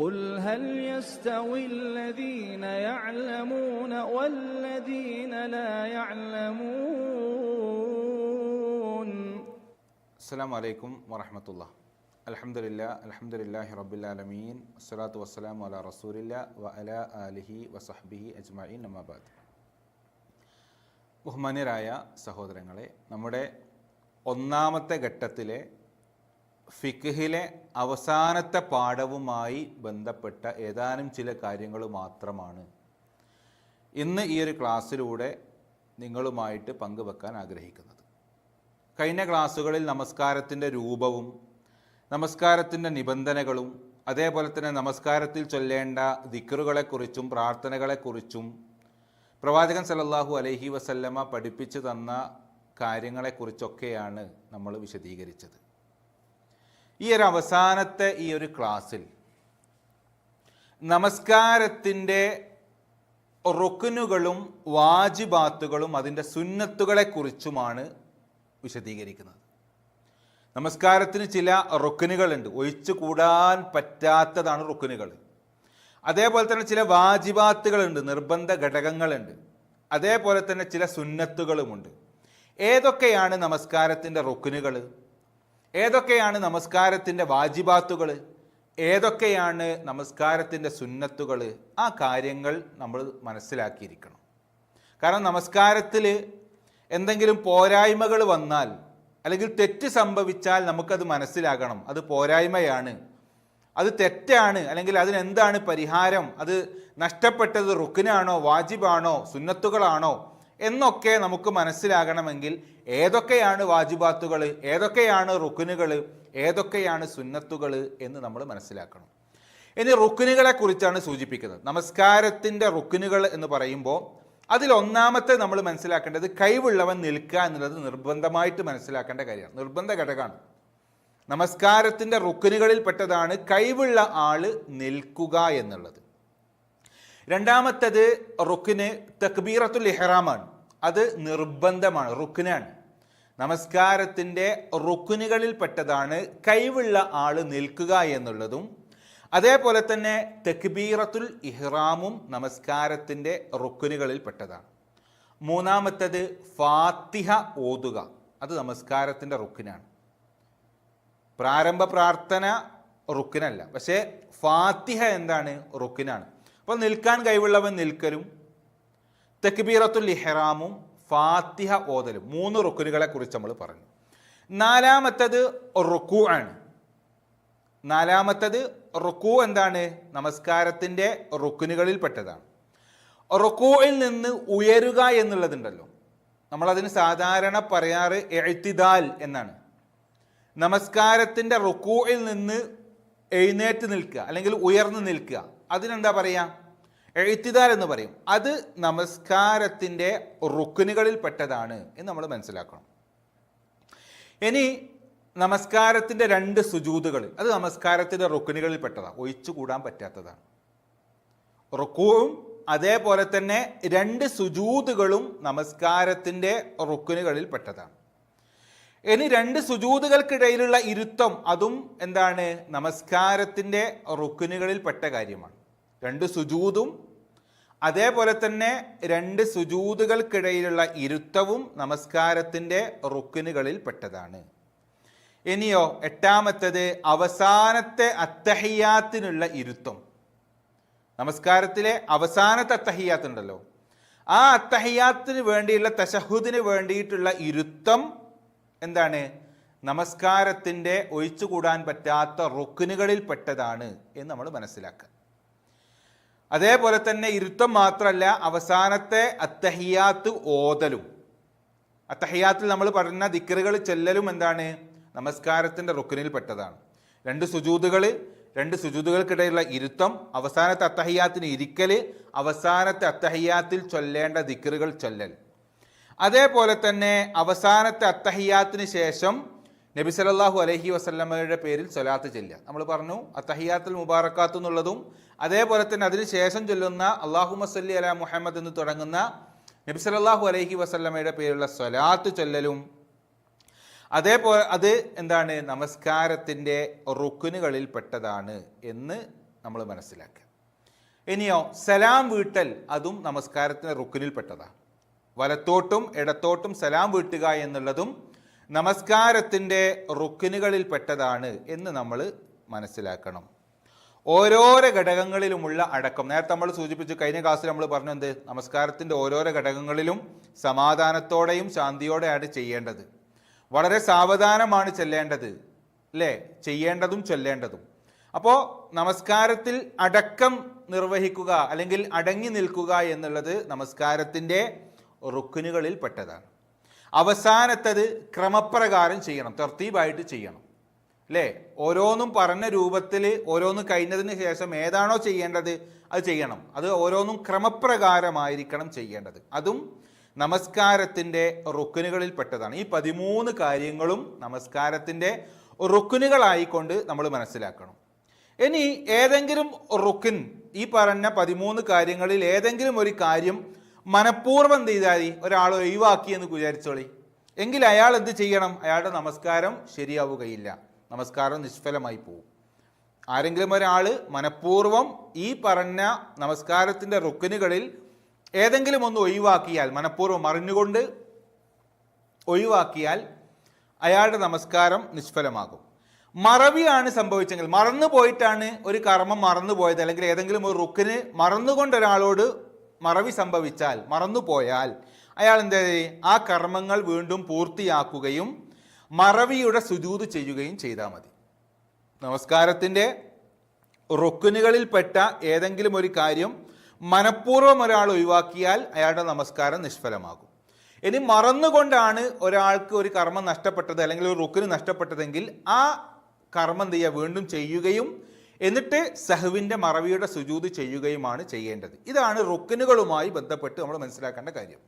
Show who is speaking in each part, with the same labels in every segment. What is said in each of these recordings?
Speaker 1: قل هل يستوي الذين يعلمون والذين لا يعلمون
Speaker 2: അസ്സാം വലൈക്കും വറഹമത്തുള്ള അലഹമുല്ല അലഹമുല്ലാഹി റബ്ബുലാലമീൻ വസ്സലാത്തു വസ്സലാം അല റസൂലില്ല വ അല അലിഹി വസഹബിഹി അജ്മഈൻ നമാബാദ് ബഹുമാന്യരായ സഹോദരങ്ങളെ നമ്മുടെ ഒന്നാമത്തെ ഘട്ടത്തിലെ ഫിഖിലെ അവസാനത്തെ പാഠവുമായി ബന്ധപ്പെട്ട ഏതാനും ചില കാര്യങ്ങൾ മാത്രമാണ്. ഇന്ന് ഈ ഒരു ക്ലാസ്സിലൂടെ നിങ്ങളുമായിട്ട് പങ്കുവെക്കാൻ ആഗ്രഹിക്കുന്നത്. കഴിഞ്ഞ ക്ലാസ്സുകളിൽ നമസ്കാരത്തിന്റെ രൂപവും നമസ്കാരത്തിന്റെ നിബന്ധനകളും അതേപോലെ തന്നെ നമസ്കാരത്തിൽ ചൊല്ലേണ്ട ദിക്കറുകളെക്കുറിച്ചും പ്രാർത്ഥനകളെക്കുറിച്ചും പ്രവാചകൻ സലല്ലാഹു അലഹി വസല്ലമ പഠിപ്പിച്ചു തന്ന കാര്യങ്ങളെക്കുറിച്ചൊക്കെയാണ് നമ്മൾ വിശദീകരിച്ചത്. ഈ ഒരു അവസാനത്തെ ഈ ഒരു ക്ലാസ്സിൽ നമസ്കാരത്തിന്റെ റുക്കുനുകളും വാജിബാത്തുകളും അതിന്റെ സുന്നത്തുകളെക്കുറിച്ചുമാണ് വിശദീകരിക്കുന്നത്. നമസ്കാരത്തിന് ചില റുക്കുനുകളുണ്ട് ഒഴിച്ചു കൂടാൻ പറ്റാത്തതാണ് റുക്കുനുകൾ അതേപോലെ തന്നെ ചില വാജിബാത്തുകളുണ്ട് നിർബന്ധ ഘടകങ്ങളുണ്ട്. അതേപോലെ തന്നെ ചില സുന്നത്തുകളുമുണ്ട്. ഏതൊക്കെയാണ് നമസ്കാരത്തിന്റെ റുക്കുനുകൾ ഏതൊക്കെയാണ് നമസ്കാരത്തിന്റെ വാജിബാത്തുകൾ? ഏതൊക്കെയാണ് നമസ്കാരത്തിന്റെ സുന്നത്തുകൾ? ആ കാര്യങ്ങൾ നമ്മൾ മനസ്സിലാക്കിയിരിക്കണം. കാരണം നമസ്കാരത്തിൽ എന്തെങ്കിലും പോരായ്മകൾ വന്നാൽ അല്ലെങ്കിൽ തെറ്റ് സംഭവിച്ചാൽ നമുക്കത് മനസ്സിലാകണം. അത് പോരായ്മയാണ്. അത് തെറ്റാണ് അല്ലെങ്കിൽ അതിനെന്താണ് പരിഹാരം? അത് നഷ്ടപ്പെട്ടത് റുക്കിനാണോ വാജിബാണോ സുന്നത്തുകളാണോ? എന്നൊക്കെ നമുക്ക് മനസ്സിലാകണമെങ്കിൽ ഏതൊക്കെയാണ് വാജിബാത്തുകൾ ഏതൊക്കെയാണ് റുക്കുനുകൾ ഏതൊക്കെയാണ് സുന്നത്തുകൾ എന്ന് നമ്മൾ മനസ്സിലാക്കണം. ഇനി റുക്കുനുകളെ കുറിച്ചാണ് സൂചിപ്പിക്കുന്നത്. നമസ്കാരത്തിന്റെ റുക്കുനുകൾ എന്ന് പറയുമ്പോൾ അതിൽ ഒന്നാമത്തെ നമ്മൾ മനസ്സിലാക്കേണ്ടത് കൈവുള്ളവൻ നിൽക്കുക എന്നുള്ളത് നിർബന്ധമായിട്ട് മനസ്സിലാക്കേണ്ട കാര്യമാണ്. നിർബന്ധ ഘടകമാണ്. നമസ്കാരത്തിന്റെ റുക്കിനുകളിൽ പെട്ടതാണ് കഴിവുള്ള ആൾ നിൽക്കുക എന്നുള്ളത്. രണ്ടാമത്തേത് റുക്കിന് തക്ബീറത്തുൽ ഇഹ്റാമാണ്. അത് നിർബന്ധമാണ് റുക്കിനാണ് നമസ്കാരത്തിന്റെ റുക്കിനുകളിൽ പെട്ടതാണ് കഴിവുള്ള ആൾ നിൽക്കുക എന്നുള്ളതും അതേപോലെ തന്നെ തെക്ബീറത്തുൽ ഇഹ്റാമും നമസ്കാരത്തിന്റെ റുക്കിനുകളിൽ പെട്ടതാണ് മൂന്നാമത്തത് ഫാത്തിഹ ഓതുക അത് നമസ്കാരത്തിന്റെ റുക്കിനാണ് പ്രാരംഭ പ്രാർത്ഥന റുക്കിനല്ല പക്ഷേ ഫാത്തിഹ എന്താണ്? റുക്കിനാണ് അപ്പോൾ നിൽക്കാൻ കഴിവുള്ളവൻ നിൽക്കലും തെക്ബീറത്തുൽ ഇഹ്റാമും ഫാത്തിഹ ഓതലും മൂന്ന് റുക്കുനുകളെ കുറിച്ച് നമ്മൾ പറഞ്ഞു. നാലാമത്തത് റുക്കു ആണ് നാലാമത്തത് റുക്കു എന്താണ്? നമസ്കാരത്തിന്റെ റുക്കുനുകളിൽ പെട്ടതാണ് റുക്കുവിൽ നിന്ന് ഉയരുക എന്നുള്ളതുണ്ടല്ലോ. നമ്മളതിന് സാധാരണ പറയാറ് എഴുത്തിദാൽ എന്നാണ്. നമസ്കാരത്തിന്റെ റുക്കുവിൽ നിന്ന് എഴുന്നേറ്റ് നിൽക്കുക അല്ലെങ്കിൽ ഉയർന്നു നിൽക്കുക. അതിനെന്താ പറയുക എഴുത്തിദാൽ എന്ന് പറയും. അത് നമസ്കാരത്തിന്റെ റുക്കിനുകളിൽ പെട്ടതാണ് എന്ന് നമ്മൾ മനസ്സിലാക്കണം. ഇനി നമസ്കാരത്തിന്റെ രണ്ട് സുജൂതുകൾ. അത് നമസ്കാരത്തിന്റെ റുക്കിനുകളിൽ പെട്ടതാണ് ഒഴിച്ചു കൂടാൻ പറ്റാത്തതാണ്. റുക്കുവും അതേപോലെ തന്നെ രണ്ട് സുജൂതുകളും നമസ്കാരത്തിന്റെ റുക്കിനുകളിൽ പെട്ടതാണ് ഇനി രണ്ട് സുജൂതുകൾക്കിടയിലുള്ള ഇരുത്തം അതും എന്താണ്? നമസ്കാരത്തിന്റെ റുക്കിനുകളിൽ പെട്ട കാര്യമാണ്. രണ്ട് സുജൂതും അതേപോലെ തന്നെ രണ്ട് സുജൂതുകൾക്കിടയിലുള്ള ഇരുത്തവും നമസ്കാരത്തിന്റെ റുക്കിനുകളിൽ പെട്ടതാണ്. ഇനിയോ എട്ടാമത്തത് അവസാനത്തെ അത്തഹിയാത്തിനുള്ള ഇരുത്തം. നമസ്കാരത്തിലെ അവസാനത്തെ അത്തഹിയാത്ത് ഉണ്ടല്ലോ. ആ അത്തഹിയാത്തിന് വേണ്ടിയുള്ള തശഹുദിന് വേണ്ടിയിട്ടുള്ള ഇരുത്തം എന്താണ്? നമസ്കാരത്തിന്റെ ഒഴിച്ചുകൂടാൻ പറ്റാത്ത റുക്കിനുകളിൽ പെട്ടതാണ് എന്ന് നമ്മൾ മനസ്സിലാക്കുക. അതേപോലെ തന്നെ ഇരുത്തം മാത്രമല്ല അവസാനത്തെ അത്തഹിയാത്ത് ഓതലും. അത്തഹിയാത്തിൽ നമ്മൾ പറഞ്ഞ ദിക്കറുകൾ ചെല്ലലും എന്താണ്? നമസ്കാരത്തിന്റെ റുക്കിനിൽ പെട്ടതാണ്. രണ്ട് സുജൂതുകൾ രണ്ട് സുജൂതുകൾക്കിടയിലുള്ള ഇരുത്തം അവസാനത്തെ അത്തഹിയാത്തിന് ഇരിക്കൽ അവസാനത്തെ അത്തഹിയാത്തിൽ ചൊല്ലേണ്ട ദിക്കറുകൾ ചൊല്ലൽ. അതേപോലെ തന്നെ അവസാനത്തെ അത്തഹിയാത്തിന് ശേഷം നബി സലല്ലാഹു അലൈഹി വസല്ലമയുടെ പേരിൽ സ്വലാത്ത് ചെല്ലുക. നമ്മൾ പറഞ്ഞു അത്തഹിയാത്തുൽ മുബാറക്കാത്ത് എന്നുള്ളതും അതേപോലെ തന്നെ അതിന് ശേഷം ചൊല്ലുന്ന അള്ളാഹു മസല്ലി അല മുഹമ്മദ് എന്ന് തുടങ്ങുന്ന നബി സലല്ലാഹു അലൈഹി വസല്ലമയുടെ പേരിലുള്ള സ്വലാത്ത് ചൊല്ലലും അതേപോലെ അത് എന്താണ്? നമസ്കാരത്തിന്റെ റുക്കുനുകളിൽ പെട്ടതാണ് എന്ന് നമ്മൾ മനസ്സിലാക്കുക. ഇനിയോ സലാം വീട്ടൽ അതും നമസ്കാരത്തിന്റെ റുക്കിനിൽപ്പെട്ടതാണ് വലത്തോട്ടും ഇടത്തോട്ടും സലാം വീട്ടുക എന്നുള്ളതും നമസ്കാരത്തിന്റെ റുക്കിനുകളിൽപ്പെട്ടതാണ് എന്ന് നമ്മൾ മനസ്സിലാക്കണം. ഓരോരോ ഘടകങ്ങളിലുമുള്ള അടക്കം. നേരത്തെ നമ്മൾ സൂചിപ്പിച്ചു കഴിഞ്ഞ ക്ലാസ്സിൽ നമ്മൾ പറഞ്ഞു എന്ത്? നമസ്കാരത്തിന്റെ ഓരോരോ ഘടകങ്ങളിലും സമാധാനത്തോടെയും ശാന്തിയോടെയാണ് ചെയ്യേണ്ടത്. വളരെ സാവധാനമാണ് ചെല്ലേണ്ടത് അല്ലേ ചെയ്യേണ്ടതും ചൊല്ലേണ്ടതും. അപ്പോൾ നമസ്കാരത്തിൽ അടക്കം നിർവഹിക്കുക അല്ലെങ്കിൽ അടങ്ങി നിൽക്കുക എന്നുള്ളത് നമസ്കാരത്തിന്റെ റുക്കിനുകളിൽ പെട്ടതാണ് അവസാനത്തത് ക്രമപ്രകാരം ചെയ്യണം തർത്തീബായിട്ട് ചെയ്യണം. അല്ലേ? ഓരോന്നും പറഞ്ഞ രൂപത്തിൽ ഓരോന്ന് കഴിഞ്ഞതിന് ശേഷം ഏതാണോ ചെയ്യേണ്ടത് അത് ചെയ്യണം. അത് ഓരോന്നും ക്രമപ്രകാരമായിരിക്കണം ചെയ്യേണ്ടത്. അതും നമസ്കാരത്തിന്റെ റുക്കിനുകളിൽ പെട്ടതാണ് ഈ പതിമൂന്ന് കാര്യങ്ങളും നമസ്കാരത്തിന്റെ റുക്കിനുകളായിക്കൊണ്ട് നമ്മൾ മനസ്സിലാക്കണം. ഇനി ഏതെങ്കിലും റുക്കിൻ ഈ പറഞ്ഞ പതിമൂന്ന് കാര്യങ്ങളിൽ ഏതെങ്കിലും ഒരു കാര്യം മനഃപൂർവം എന്ത് ചെയ്താൽ ഒരാൾ ഒഴിവാക്കി എന്ന് വിചാരിച്ചോളി. എങ്കിൽ അയാൾ എന്ത് ചെയ്യണം? അയാളുടെ നമസ്കാരം ശരിയാവുകയില്ല. നമസ്കാരം നിഷ്ഫലമായി പോകും ആരെങ്കിലും ഒരാൾ മനഃപൂർവം ഈ പറഞ്ഞ നമസ്കാരത്തിന്റെ റുക്കിനുകളിൽ ഏതെങ്കിലും ഒന്ന് ഒഴിവാക്കിയാൽ മനഃപൂർവം അറിഞ്ഞുകൊണ്ട് ഒഴിവാക്കിയാൽ അയാളുടെ നമസ്കാരം നിഷ്ഫലമാകും. മറവിയാണ് സംഭവിച്ചെങ്കിൽ മറന്നു പോയിട്ടാണ് ഒരു കർമ്മം മറന്നു പോയത് അല്ലെങ്കിൽ ഏതെങ്കിലും ഒരു റുക്കിന് മറന്നുകൊണ്ട് ഒരാളോട് മറവി സംഭവിച്ചാൽ മറന്നുപോയാൽ അയാൾ എന്താ ആ കർമ്മങ്ങൾ വീണ്ടും പൂർത്തിയാക്കുകയും മറവിയുടെ സുജൂത് ചെയ്യുകയും ചെയ്താൽ മതി. നമസ്കാരത്തിന്റെ റുക്കുനുകളിൽപ്പെട്ട ഏതെങ്കിലും ഒരു കാര്യം മനഃപൂർവം ഒരാൾ ഒഴിവാക്കിയാൽ അയാളുടെ നമസ്കാരം നിഷ്ഫലമാകും. ഇനി മറന്നുകൊണ്ടാണ് ഒരാൾക്ക് ഒരു കർമ്മം നഷ്ടപ്പെട്ടത് അല്ലെങ്കിൽ ഒരു റുക്കിന് നഷ്ടപ്പെട്ടതെങ്കിൽ ആ കർമ്മം എന്ത് ചെയ്യുക വീണ്ടും ചെയ്യുകയും എന്നിട്ട് സഹുവിന്റെ മറവിയുടെ സുജൂത് ചെയ്യുകയുമാണ് ചെയ്യേണ്ടത്. ഇതാണ് റുക്കിനുകളുമായി ബന്ധപ്പെട്ട് നമ്മൾ മനസ്സിലാക്കേണ്ട കാര്യം.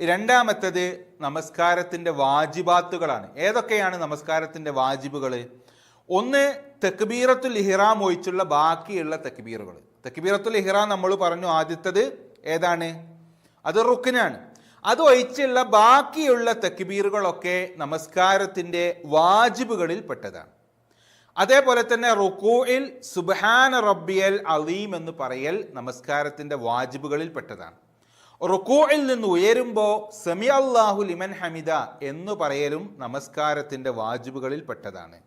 Speaker 2: രണ്ടാമത്തത് നമസ്കാരത്തിന്റെ വാജിബാത്തുകളാണ്. ഏതൊക്കെയാണ് നമസ്കാരത്തിന്റെ വാജിബുകൾ ഒന്ന് തെക്ബീറത്തുൽ ഇഹ്റാം ഒഴിച്ചുള്ള ബാക്കിയുള്ള തെക്ബീറുകൾ. തെക്ബീറത്തുൽ ഇഹ്റാം നമ്മൾ പറഞ്ഞു ആദ്യത്തത് ഏതാണ്? അത് റുക്കിനാണ്. അത് ഒഴിച്ചുള്ള ബാക്കിയുള്ള തെക്ബീറുകളൊക്കെ നമസ്കാരത്തിന്റെ വാജിബുകളിൽ പെട്ടതാണ് അതേപോലെ തന്നെ റുക്കൂയിൽ സുബഹാന റബ്ബിയൽ അലീം എന്ന് പറയൽ നമസ്കാരത്തിന്റെ വാജിബുകളിൽ പെട്ടതാണ് റുക്കൂയിൽ നിന്ന് ഉയരുമ്പോൾ സമി അള്ളാഹു ലിമൻ ഹമിദ എന്ന് പറയലും നമസ്കാരത്തിന്റെ വാജിബുകളിൽ പെട്ടതാണ്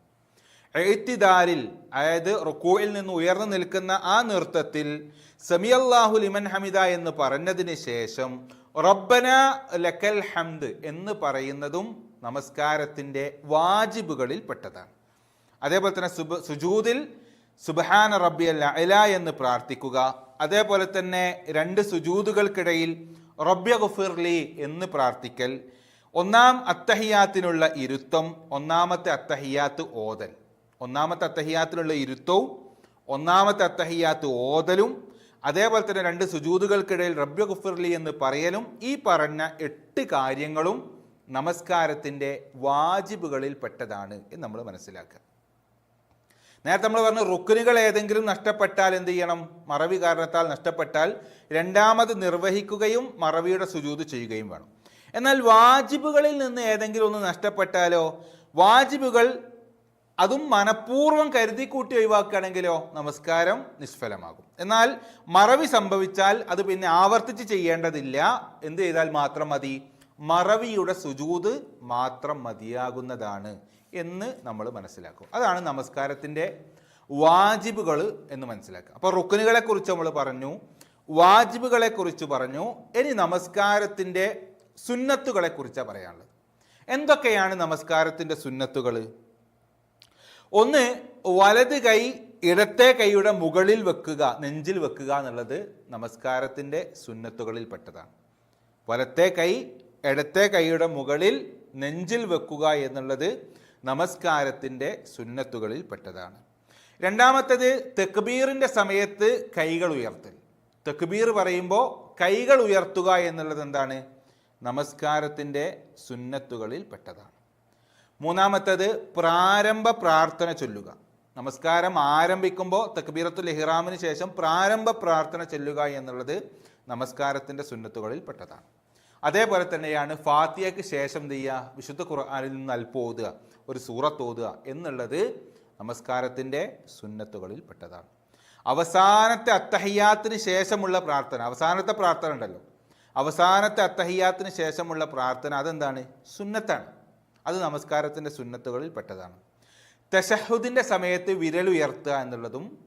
Speaker 2: എഴുത്തിദാരിൽ അതായത് റുക്കൂയിൽ നിന്ന് ഉയർന്നു നിൽക്കുന്ന ആ നൃത്തത്തിൽ സമി അള്ളാഹു ലിമൻ ഹമിദ എന്ന് പറഞ്ഞതിന് ശേഷം റബ്ബന ലക്കൽ ഹംദ് എന്ന് പറയുന്നതും നമസ്കാരത്തിന്റെ വാജിബുകളിൽ പെട്ടതാണ് അതേപോലെ തന്നെ സുബ സുജൂദിൽ സുബഹാന റബ്ബി അല്ല അല എന്ന് പ്രാർത്ഥിക്കുക. അതേപോലെ തന്നെ രണ്ട് സുജൂദുകൾക്കിടയിൽ റബ്യ ഗുഫിർലി എന്ന് പ്രാർത്ഥിക്കൽ. ഒന്നാം അത്തഹിയാത്തിനുള്ള ഇരുത്തം ഒന്നാമത്തെ അത്തഹിയാത്ത് ഓതൽ. ഒന്നാമത്തെ അത്തഹിയാത്തിനുള്ള ഇരുത്തവും ഒന്നാമത്തെ അത്തഹിയാത്ത് ഓതലും അതേപോലെ തന്നെ രണ്ട് സുജൂതുകൾക്കിടയിൽ റബ്യ ഗുഫിർലി എന്ന് പറയലും ഈ പറഞ്ഞ എട്ട് കാര്യങ്ങളും നമസ്കാരത്തിന്റെ വാജിബുകളിൽ പെട്ടതാണ് എന്ന് നമ്മൾ മനസ്സിലാക്കുക. നേരത്തെ നമ്മൾ പറഞ്ഞു റുക്കിനുകൾ ഏതെങ്കിലും നഷ്ടപ്പെട്ടാൽ എന്ത് ചെയ്യണം? മറവി കാരണത്താൽ നഷ്ടപ്പെട്ടാൽ രണ്ടാമത് നിർവഹിക്കുകയും മറവിയുടെ സുജൂത് ചെയ്യുകയും വേണം. എന്നാൽ വാജിബുകളിൽ നിന്ന് ഏതെങ്കിലും ഒന്ന് നഷ്ടപ്പെട്ടാലോ? വാജിബുകൾ അതും മനഃപൂർവം കരുതി കൂട്ടി ഒഴിവാക്കുകയാണെങ്കിലോ നമസ്കാരം നിഷ്ഫലമാകും. എന്നാൽ മറവി സംഭവിച്ചാൽ അത് പിന്നെ ആവർത്തിച്ച് ചെയ്യേണ്ടതില്ല. എന്ത് ചെയ്താൽ മാത്രം മതി? മറവിയുടെ സുജൂത് മാത്രം മതിയാകുന്നതാണ് എന്ന് നമ്മൾ മനസ്സിലാക്കും. അതാണ് നമസ്കാരത്തിന്റെ വാജിബുകൾ എന്ന് മനസ്സിലാക്കുക. അപ്പോൾ റുക്കനുകളെ കുറിച്ച് നമ്മൾ പറഞ്ഞു വാജിബുകളെക്കുറിച്ച് പറഞ്ഞു ഇനി നമസ്കാരത്തിന്റെ സുന്നത്തുകളെ കുറിച്ചാണ് പറയാനുള്ളത്. എന്തൊക്കെയാണ് നമസ്കാരത്തിന്റെ സുന്നത്തുകൾ? ഒന്ന് വലത് കൈ ഇടത്തെ കൈയുടെ മുകളിൽ വെക്കുക നെഞ്ചിൽ വെക്കുക എന്നുള്ളത് നമസ്കാരത്തിന്റെ സുന്നത്തുകളിൽ പെട്ടതാണ് വലത്തെ കൈ ഇടത്തെ കൈയുടെ മുകളിൽ നെഞ്ചിൽ വെക്കുക എന്നുള്ളത് നമസ്കാരത്തിന്റെ സുന്നത്തുകളിൽ പെട്ടതാണ്. രണ്ടാമത്തേത് തെക്ബീറിന്റെ സമയത്ത് കൈകൾ ഉയർത്തൽ. തെക്ബീർ പറയുമ്പോൾ കൈകൾ ഉയർത്തുക എന്നുള്ളത് എന്താണ്? നമസ്കാരത്തിന്റെ സുന്നത്തുകളിൽ പെട്ടതാണ്. മൂന്നാമത്തേത് പ്രാരംഭ പ്രാർത്ഥന ചൊല്ലുക. നമസ്കാരം ആരംഭിക്കുമ്പോൾ തക്ബീറത്തുൽ ഇഹ്റാമിന് ശേഷം പ്രാരംഭ പ്രാർത്ഥന ചൊല്ലുക എന്നുള്ളത് നമസ്കാരത്തിന്റെ സുന്നത്തുകളിൽ പെട്ടതാണ്. അതേപോലെ തന്നെയാണ് ഫാത്തിയയ്ക്ക് ശേഷം എന്ത് ചെയ്യുക? വിശുദ്ധ ഖുർആാനിൽ നിന്ന് അല്പം ഓതുക ഒരു സൂറത്ത് ഓതുക എന്നുള്ളത് നമസ്കാരത്തിന്റെ സുന്നത്തുകളിൽ പെട്ടതാണ്. അവസാനത്തെ അത്തഹയ്യാത്തിന് ശേഷമുള്ള പ്രാർത്ഥന അവസാനത്തെ പ്രാർത്ഥന ഉണ്ടല്ലോ. അവസാനത്തെ അത്തഹയ്യാത്തിന് ശേഷമുള്ള പ്രാർത്ഥന അതെന്താണ്? സുന്നത്താണ്. അത് നമസ്കാരത്തിന്റെ സുന്നത്തുകളിൽ പെട്ടതാണ്. തശഹുദിന്റെ സമയത്ത് വിരലുയർത്തുക എന്നുള്ളതും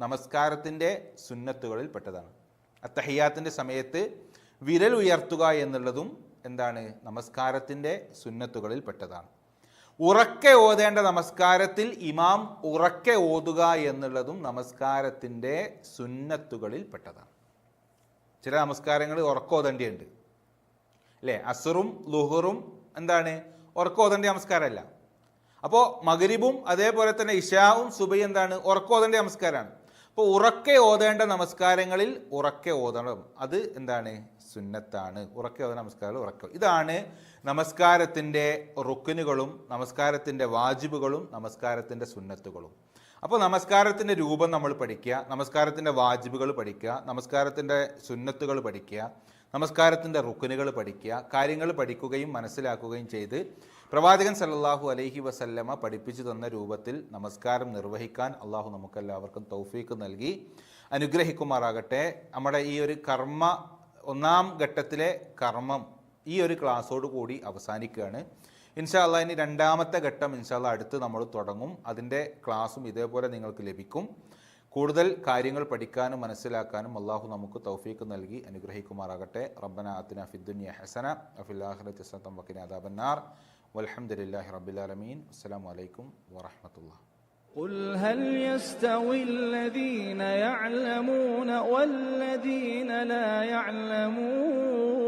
Speaker 2: നമസ്കാരത്തിന്റെ സുന്നത്തുകളിൽ പെട്ടതാണ്. അത്തഹയ്യാത്തിന്റെ സമയത്ത് വിരൽ ഉയർത്തുക എന്നുള്ളതും എന്താണ്? നമസ്കാരത്തിന്റെ സുന്നത്തുകളിൽ പെട്ടതാണ്. ഉറക്കെ ഓതേണ്ട നമസ്കാരത്തിൽ ഇമാം ഉറക്കെ ഓതുക എന്നുള്ളതും നമസ്കാരത്തിന്റെ സുന്നത്തുകളിൽ പെട്ടതാണ്. ചില നമസ്കാരങ്ങൾ ഉറക്കോതേണ്ടിയുണ്ട് അല്ലേ? അസറും ലുഹറും എന്താണ്? ഉറക്കോതേണ്ട നമസ്കാരമല്ല. അപ്പോൾ മകരിബും അതേപോലെ തന്നെ ഇഷാവും സുബൈ എന്താണ്? ഉറക്കോതേണ്ട നമസ്കാരമാണ്. അപ്പോൾ ഉറക്കെ ഓതേണ്ട നമസ്കാരങ്ങളിൽ ഉറക്കെ ഓതണം. അത് എന്താണ്? സുന്നത്താണ്. ഉറക്കെ ഓതേണ്ട നമസ്കാരം ഉറക്കെ ഇതാണ് നമസ്കാരത്തിന്റെ റുക്കിനുകളും നമസ്കാരത്തിന്റെ വാജിബുകളും നമസ്കാരത്തിന്റെ സുന്നത്തുകളും. അപ്പോൾ നമസ്കാരത്തിന്റെ രൂപം നമ്മൾ പഠിക്കുക നമസ്കാരത്തിന്റെ വാജിബുകൾ പഠിക്കുക നമസ്കാരത്തിന്റെ സുന്നത്തുകൾ പഠിക്കുക. നമസ്കാരത്തിന്റെ റുക്കുനുകൾ പഠിക്കുക കാര്യങ്ങൾ പഠിക്കുകയും മനസ്സിലാക്കുകയും ചെയ്ത് പ്രവാചകൻ സല്ലല്ലാഹു അലൈഹി വസല്ലമ പഠിപ്പിച്ചു തന്ന രൂപത്തിൽ നമസ്കാരം നിർവഹിക്കാൻ അള്ളാഹു നമുക്കെല്ലാവർക്കും തൗഫീക്ക് നൽകി. അനുഗ്രഹിക്കുമാറാകട്ടെ. നമ്മുടെ ഈ ഒരു കർമ്മ ഒന്നാം ഘട്ടത്തിലെ കർമ്മം ഈ ഒരു ക്ലാസ്സോട് കൂടി അവസാനിക്കുകയാണ്. അള്ളാഹ് ഇനി രണ്ടാമത്തെ ഘട്ടം ഇൻഷാ അള്ളാഹ് അടുത്ത് നമ്മൾ തുടങ്ങും. അതിന്റെ ക്ലാസ്സും ഇതേപോലെ നിങ്ങൾക്ക് ലഭിക്കും. കൂടുതൽ കാര്യങ്ങൾ പഠിക്കാനും മനസ്സിലാക്കാനും അള്ളാഹു നമുക്ക് തൗഫീക്ക് നൽകി അനുഗ്രഹിക്കുമാറാകട്ടെ റബ്ബന ആത്തിന ഫിദ്ദുനിയ ഹസന അഫിൽ ആഖിറത്തി ഹസനത്തം വഖിന അദാബന്നാർ വൽഹംദുലില്ലാഹി റബ്ബിൽ ആലമീൻ അസ്സലാമു അലൈക്കും വറഹ്മത്തുള്ളാഹി
Speaker 1: قل هل يستوي الذين يعلمون والذين لا يعلمون